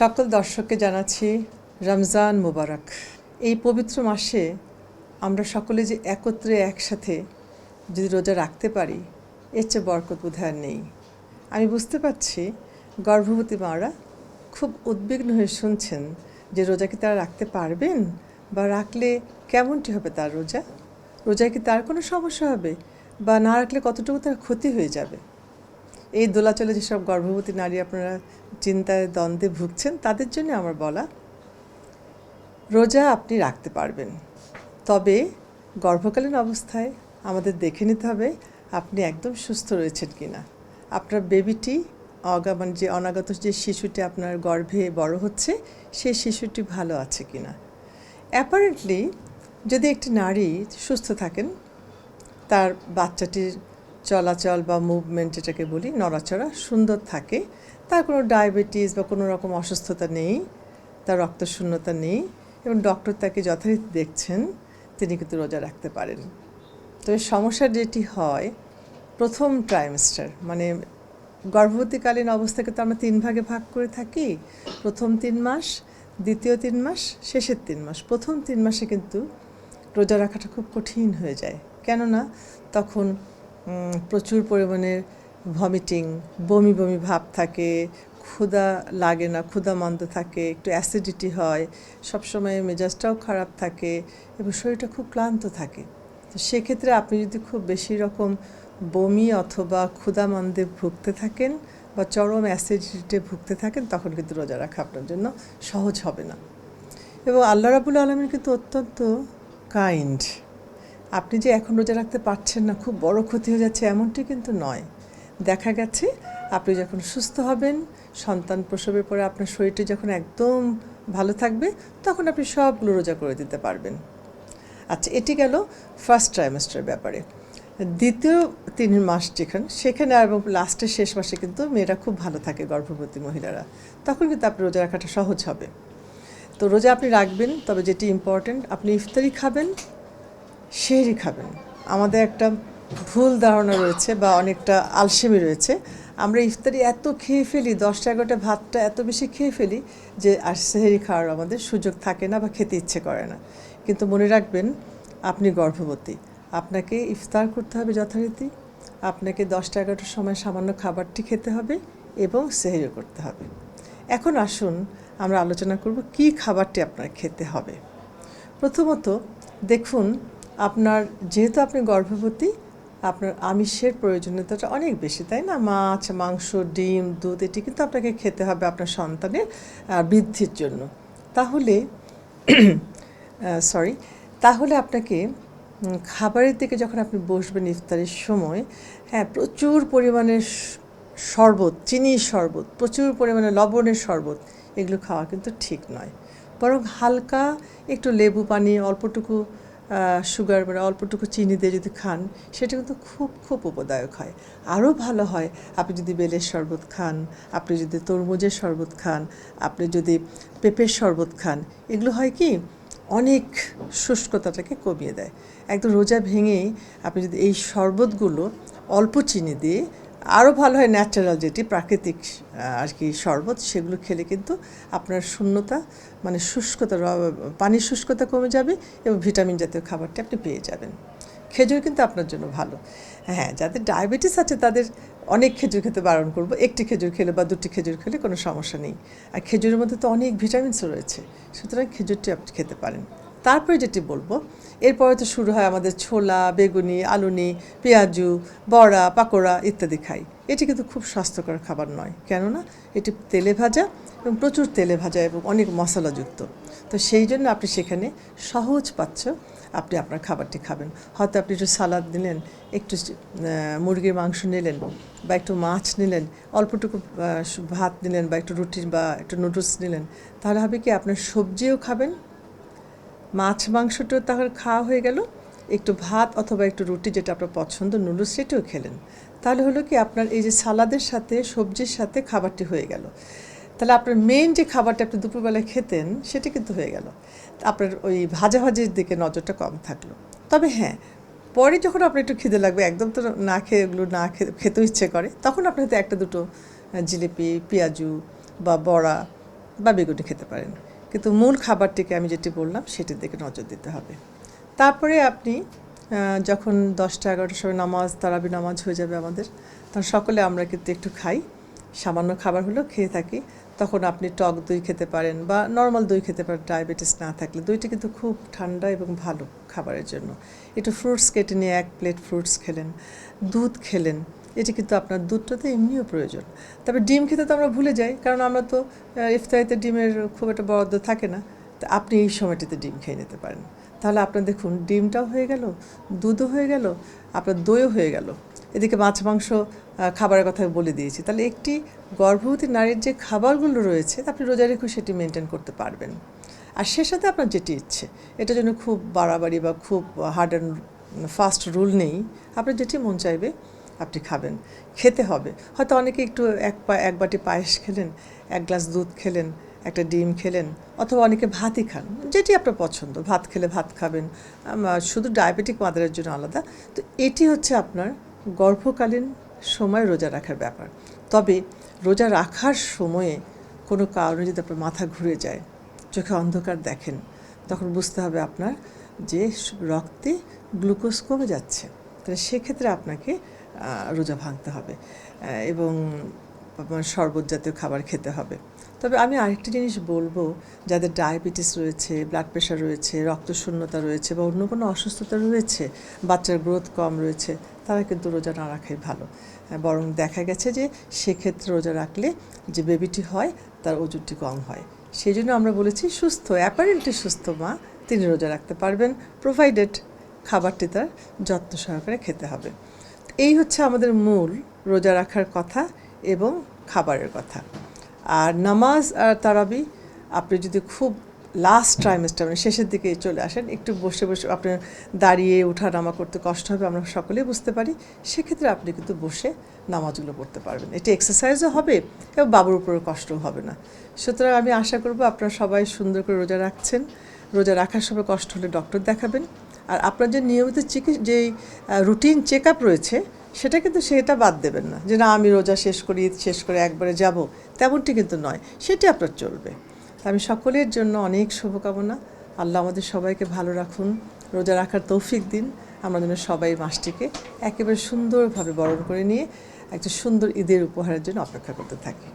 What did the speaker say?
সকল দর্শককে জানাচ্ছি রমজান মুবারক। এই পবিত্র মাসে আমরা সকলে যে একত্রে একসাথে যদি রোজা রাখতে পারি, এর চেয়ে বরকত আর নেই। আমি বুঝতে পারছি গর্ভবতী মারা খুব উদ্বিগ্ন হয়ে শুনছেন যে রোজা কি তারা রাখতে পারবেন বা রাখলে কেমনটি হবে তার রোজা? রোজায় কি তার কোনো সমস্যা হবে বা না রাখলে কতটুকু তার ক্ষতি হয়ে যাবে? এই দোলাচলে যেসব গর্ভবতী নারী আপনারা চিন্তায় দ্বন্দ্বে ভুগছেন, তাদের জন্য আমার বলা, রোজা আপনি রাখতে পারবেন। তবে গর্ভকালীন অবস্থায় আমাদের দেখে নিতে হবে আপনি একদম সুস্থ রয়েছেন কি না আপনার বেবিটি অগা মানে যে অনাগত যে শিশুটি আপনার গর্ভে বড় হচ্ছে সেই শিশুটি ভালো আছে কি না অ্যাপারেন্টলি যদি একটি নারী সুস্থ থাকেন, তার বাচ্চাটির চলাচল বা মুভমেন্ট যেটাকে বলি, নড়াচড়া সুন্দর থাকে। তার কোনো ডায়াবেটিস বা কোনো রকম অসুস্থতা নেই, তার রক্তশূন্যতা নেই এবং ডক্টর তাকে যথারীতি দেখছেন, তিনি কিন্তু রোজা রাখতে পারেন। তবে সমস্যা যেটি হয়, প্রথম ট্রাইমেস্টার মানে গর্ভবতীকালীন অবস্থাকে তো আমরা তিন ভাগে ভাগ করে থাকি। প্রথম তিন মাস, দ্বিতীয় তিন মাস, শেষের তিন মাস। প্রথম তিন মাসে কিন্তু রোজা রাখাটা খুব কঠিন হয়ে যায়। কেননা, তখন প্রচুর পরিমাণে ভমিটিং বমি বমি ভাব থাকে, ক্ষুধা লাগে না, ক্ষুধা মন্দ থাকে, একটু অ্যাসিডিটি হয়, সবসময় মেজাজটাও খারাপ থাকে এবং শরীরটা খুব ক্লান্ত থাকে। তো সেক্ষেত্রে আপনি যদি খুব বেশি রকম বমি অথবা ক্ষুধামন্দে ভুগতে থাকেন বা চরম অ্যাসিডিটিতে ভুগতে থাকেন, তখন কিন্তু রোজা রাখা আপনার জন্য সহজ হবে না। এবং আল্লাহ রাবুল আলমীর কিন্তু অত্যন্ত কাইন্ড আপনি যে এখন রোজা রাখতে পারছেন না, খুব বড় ক্ষতি হয়ে যাচ্ছে এমনটি কিন্তু নয়। দেখা গেছে, আপনি যখন সুস্থ হবেন, সন্তান প্রসবের পরে আপনার শরীরটি যখন একদম ভালো থাকবে, তখন আপনি সবগুলো রোজা করে দিতে পারবেন। আচ্ছা এটি গেল ফার্স্ট ট্রাইমেস্টারের ব্যাপারে। দ্বিতীয় তিন মাস যেখানে, সেখানে এবং লাস্টের শেষ মাসে কিন্তু মেয়েরা খুব ভালো থাকে গর্ভবতী মহিলারা। তখন কিন্তু আপনার রোজা রাখাটা সহজ হবে। তো রোজা আপনি রাখবেন, তবে যেটি ইম্পর্ট্যান্ট আপনি ইফতারি খাবেন সেহরি খাবেন আমাদের একটা ভুল ধারণা রয়েছে বা অনেকটা আলসেমি রয়েছে। আমরা ইফতারি এত খেয়ে ফেলি, দশটা, এগারোটা ভাতটা এত বেশি খেয়ে ফেলি যে আর সেহেরি খাওয়ার আমাদের সুযোগ থাকে না বা খেতে ইচ্ছে করে না। কিন্তু মনে রাখবেন, আপনি গর্ভবতী। আপনাকে ইফতার করতে হবে যথারীতি। আপনাকে দশটা, এগারোটার সময় সামান্য খাবারটি খেতে হবে এবং সেহেরি করতে হবে। এখন আসুন, আমরা আলোচনা করব কি খাবারটি আপনার খেতে হবে। প্রথমত দেখুন আপনার, যেহেতু আপনি গর্ভবতী, আপনার আমিষের প্রয়োজনীয়তাটা অনেক বেশি, তাই না? মাছ, মাংস, ডিম, দুধ, এটি কিন্তু আপনাকে খেতে হবে আপনার সন্তানের বৃদ্ধির জন্য। তাহলে সরি তাহলে আপনাকে খাবারের দিকে যখন আপনি বসবেন ইফতারের সময় হ্যাঁ প্রচুর পরিমাণে শরবত, চিনির শরবত, প্রচুর পরিমাণে লবণের শরবত, এগুলো খাওয়া কিন্তু ঠিক নয়। বরং হালকা একটু লেবু পানি, অল্পটুকু সুগার মানে অল্পটুকু চিনি দিয়ে যদি খান, সেটা কিন্তু খুব খুব উপদায়ক হয়। আরও ভালো হয় আপনি যদি বেলের শরবত খান, আপনি যদি তরমুজের শরবত খান, আপনি যদি পেঁপের শরবত খান, এগুলো হয় কি, অনেক শুষ্কতাটাকে কমিয়ে দেয়। একদম রোজা ভেঙেই আপনি যদি এই শরবতগুলো অল্প চিনি দিয়ে আরও ভালো হয় ন্যাচারাল যেটি প্রাকৃতিক আর কি শরবত, সেগুলো খেলে কিন্তু আপনার শূন্যতা মানে শুষ্কতা পানির শুষ্কতা কমে যাবে এবং ভিটামিন জাতীয় খাবারটি আপনি পেয়ে যাবেন। খেজুর কিন্তু আপনার জন্য ভালো। হ্যাঁ যাদের ডায়াবেটিস আছে তাদের অনেক খেজুর খেতে বারণ করব। একটি খেজুর খেলে বা দুটি খেজুর খেলে কোনো সমস্যা নেই। আর খেজুরের মধ্যে তো অনেক ভিটামিনসও রয়েছে। সুতরাং খেজুরটি আপনি খেতে পারেন। তারপরে যেটি বলব, এরপরে তো শুরু হয় আমাদের ছোলা, বেগুনি, আলুনি, পেঁয়াজু, বড়া, পাকোড়া ইত্যাদি খাই। এটি কিন্তু খুব স্বাস্থ্যকর খাবার নয়। কেননা এটি তেলে ভাজা এবং প্রচুর তেলে ভাজা এবং অনেক মশলাযুক্ত। তো সেই জন্য আপনি সেখানে সহজ পাচ্ছ আপনি আপনার খাবারটি খাবেন। হয়তো আপনি একটু সালাদ নিলেন, একটু মুরগির মাংস নিলেন বা একটু মাছ নিলেন, অল্পটুকু ভাত নিলেন বা একটু রুটি বা একটু নুডলস নিলেন, তাহলে হবে কি আপনার সবজিও খাবেন মাছ মাংসটাও তাহলে খাওয়া হয়ে গেল। একটু ভাত অথবা একটু রুটি যেটা আপনার পছন্দ, নুডলস সেটাও খেলেন। তাহলে হলো কি আপনার এই যে সালাদের সাথে, সবজির সাথে খাবারটি হয়ে গেল। তাহলে আপনার মেন যে খাবারটা আপনি দুপুরবেলায় খেতেন, সেটা কিন্তু হয়ে গেল। আপনার ওই ভাজা ভাজাভাজির দিকে নজরটা কম থাকল। তবে হ্যাঁ পরে যখন আপনার একটু খিদে লাগবে, একদম তো না খেয়ে এগুলো না খেতে ইচ্ছে করে, তখন আপনি হয়তো একটা দুটো জিলিপি, পেঁয়াজু বা বড়া বা বেগুনি খেতে পারেন। কিন্তু মূল খাবারটিকে আমি যেটি বললাম, সেটির দিকে নজর দিতে হবে। তারপরে আপনি যখন দশটা, এগারোটার সময় নামাজ, তারাবি নামাজ হয়ে যাবে আমাদের, তখন সকলে আমরা কিন্তু একটু খাই। সামান্য খাবার হলেও খেয়ে থাকি। তখন আপনি টক দই খেতে পারেন বা নর্মাল দই খেতে পারেন, ডায়াবেটিস না থাকলে। দইটা কিন্তু খুব ঠান্ডা এবং ভালো খাবারের জন্য। একটু ফ্রুটস কেটে নিয়ে এক প্লেট ফ্রুটস খেলেন, দুধ খেলেন এটি কিন্তু আপনার দুধটা তো এমনিও প্রয়োজন। তবে ডিম খেতে তো আমরা ভুলে যাই, কারণ আমরা তো ইফতারিতে ডিমের খুব একটা বরাদ্দ থাকে না। তো আপনি এই সময়টিতে ডিম খেয়ে নিতে পারেন। তাহলে আপনার দেখুন, ডিমটাও হয়ে গেল, দুধও হয়ে গেল, আপনার দইও হয়ে গেল। এদিকে মাছ, মাংস খাবারের কথা বলে দিয়েছি। তাহলে একটি গর্ভবতী নারীর যে খাবারগুলো রয়েছে আপনি রোজা রেখে সেটি মেনটেন করতে পারবেন। আর সে সাথে আপনার যেটি ইচ্ছে, এটার জন্য খুব বাড়াবাড়ি বা খুব হার্ড অ্যান্ড ফাস্ট রুল নেই। আপনার যেটি মন চাইবে আপনি খাবেন, খেতে হবে। হয়তো অনেকে একটু এক পা, এক বাটি পায়েস খেলেন, এক গ্লাস দুধ খেলেন, একটা ডিম খেলেন, অথবা অনেকে ভাতই খান, যেটি আপনার পছন্দ। ভাত খেলে ভাত খাবেন শুধু ডায়াবেটিক মাদারের জন্য আলাদা। তো এটি হচ্ছে আপনার গর্ভকালীন সময় রোজা রাখার ব্যাপার। তবে রোজা রাখার সময়ে কোনো কারণে যদি আপনার মাথা ঘুরে যায়, চোখে অন্ধকার দেখেন, তখন বুঝতে হবে আপনার যে রক্তে গ্লুকোজ কমে যাচ্ছে। তাহলে সেক্ষেত্রে আপনাকে রোজা ভাঙতে হবে। এবং শরবত জাতীয় খাবার খেতে হবে। তবে আমি আরেকটা জিনিস বলব, যাদের ডায়াবেটিস রয়েছে ব্লাড প্রেশার রয়েছে, রক্তশূন্যতা রয়েছে বা অন্য কোনো অসুস্থতা রয়েছে, বাচ্চার গ্রোথ কম রয়েছে, তারা কিন্তু রোজা না রাখাই ভালো। বরং দেখা গেছে যে সেক্ষেত্রে রোজা রাখলে যে বেবিটি হয়, তার ওজনটি কম হয়। সেই জন্য আমরা বলেছি সুস্থ অ্যাপারেন্টলি সুস্থ মা, তিনি রোজা রাখতে পারবেন প্রোভাইডেড খাবারটি তার যত্ন সহকারে খেতে হবে। এই হচ্ছে আমাদের মূল রোজা রাখার কথা এবং খাবারের কথা। আর নামাজ আর তারাবি আপনি যদি খুব লাস্ট ট্রাইমেস্টার মানে শেষের দিকে চলে আসেন, একটু বসে বসে আপনার দাঁড়িয়ে ওঠা নামা করতে কষ্ট হবে, আমরা সকলেই বুঝতে পারি, সেক্ষেত্রে আপনি কিন্তু বসে নামাজগুলো পড়তে পারবেন। এটি এক্সারসাইজও হবে এবং বাবুর উপরেও কষ্টও হবে না। সুতরাং আমি আশা করব আপনারা সবাই সুন্দর করে রোজা রাখছেন। রোজা রাখার সময় কষ্ট হলে ডক্টর দেখাবেন। আর আপনার যে নিয়মিত চিকিৎসা যেই রুটিন চেক আপ রয়েছে, সেটা কিন্তু সেটা বাদ দেবেন না। যে না, আমি রোজা শেষ করি, শেষ করে একবারে যাব, তেমনটি কিন্তু নয়। সেটি আপনার চলবে। আমি সকলের জন্য অনেক শুভকামনা। আল্লাহ আমাদের সবাইকে ভালো রাখুন, রোজা রাখার তৌফিক দিন। আমরা যেন সবাই মাসটিকে একেবারে সুন্দরভাবে বরণ করে নিয়ে একটা সুন্দর ঈদের উপহারের জন্য অপেক্ষা করতে থাকি।